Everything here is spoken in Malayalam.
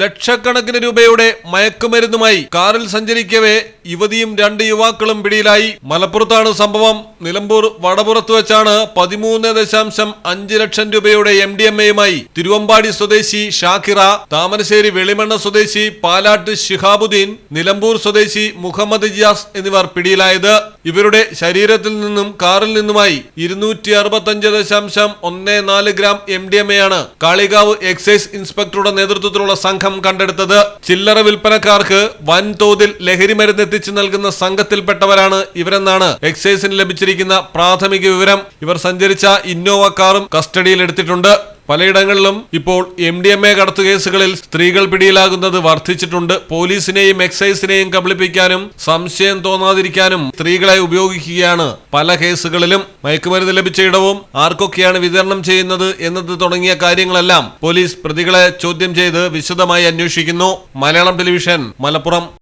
ലക്ഷക്കണക്കിന് രൂപയുടെ മയക്കുമരുന്നുമായി കാറിൽ സഞ്ചരിക്കവേ യുവതിയും രണ്ട് യുവാക്കളും പിടിയിലായി. മലപ്പുറത്താണ് സംഭവം. നിലമ്പൂർ വടപുറത്ത് വെച്ചാണ് പതിമൂന്ന് ദശാംശം അഞ്ച് ലക്ഷം രൂപയുടെ എം ഡി എം എയുമായി തിരുവമ്പാടി സ്വദേശി ഷാക്കിറ താമരശ്ശേരി വെളിമണ്ണ സ്വദേശി പാലാട്ട് ഷിഹാബുദ്ദീൻ നിലമ്പൂർ സ്വദേശി മുഹമ്മദ് ഇജാസ് എന്നിവർ പിടിയിലായത്. ഇവരുടെ ശരീരത്തിൽ നിന്നും കാറിൽ നിന്നുമായി ഇരുന്നൂറ്റി അറുപത്തഞ്ച് ദശാംശം ഒന്ന് നാല് gram M D M A ആണ് കാളികാവ് എക്സൈസ് ഇൻസ്പെക്ടറുടെ നേതൃത്വത്തിലുള്ള സംഘം കണ്ടെടുത്തത്. ചില്ലറ വിൽപ്പനക്കാർക്ക് വൻതോതിൽ ലഹരി മരുന്ന് എത്തിച്ചു നൽകുന്ന സംഘത്തിൽപ്പെട്ടവരാണ് ഇവരെന്നാണ് എക്സൈസിന് ലഭിച്ചിരിക്കുന്ന പ്രാഥമിക വിവരം. ഇവർ സഞ്ചരിച്ച ഇന്നോവ കാറും കസ്റ്റഡിയിലെടുത്തിട്ടുണ്ട് പലയിടങ്ങളിലും ഇപ്പോൾ എം ഡി എം എ കടത്തു കേസുകളിൽ സ്ത്രീകൾ പിടിയിലാകുന്നത് വർദ്ധിച്ചിട്ടുണ്ട്. പോലീസിനെയും എക്സൈസിനെയും കബളിപ്പിക്കാനും സംശയം തോന്നാതിരിക്കാനും സ്ത്രീകളെ ഉപയോഗിക്കുകയാണ് പല കേസുകളിലും. മയക്കുമരുന്ന് ലഭിച്ച ഇടവും ആർക്കൊക്കെയാണ് വിതരണം ചെയ്യുന്നത് എന്നത് തുടങ്ങിയ കാര്യങ്ങളെല്ലാം പോലീസ് പ്രതികളെ ചോദ്യം ചെയ്ത് വിശദമായി അന്വേഷിക്കുന്നു. മലയാളം ടെലിവിഷൻ മലപ്പുറം.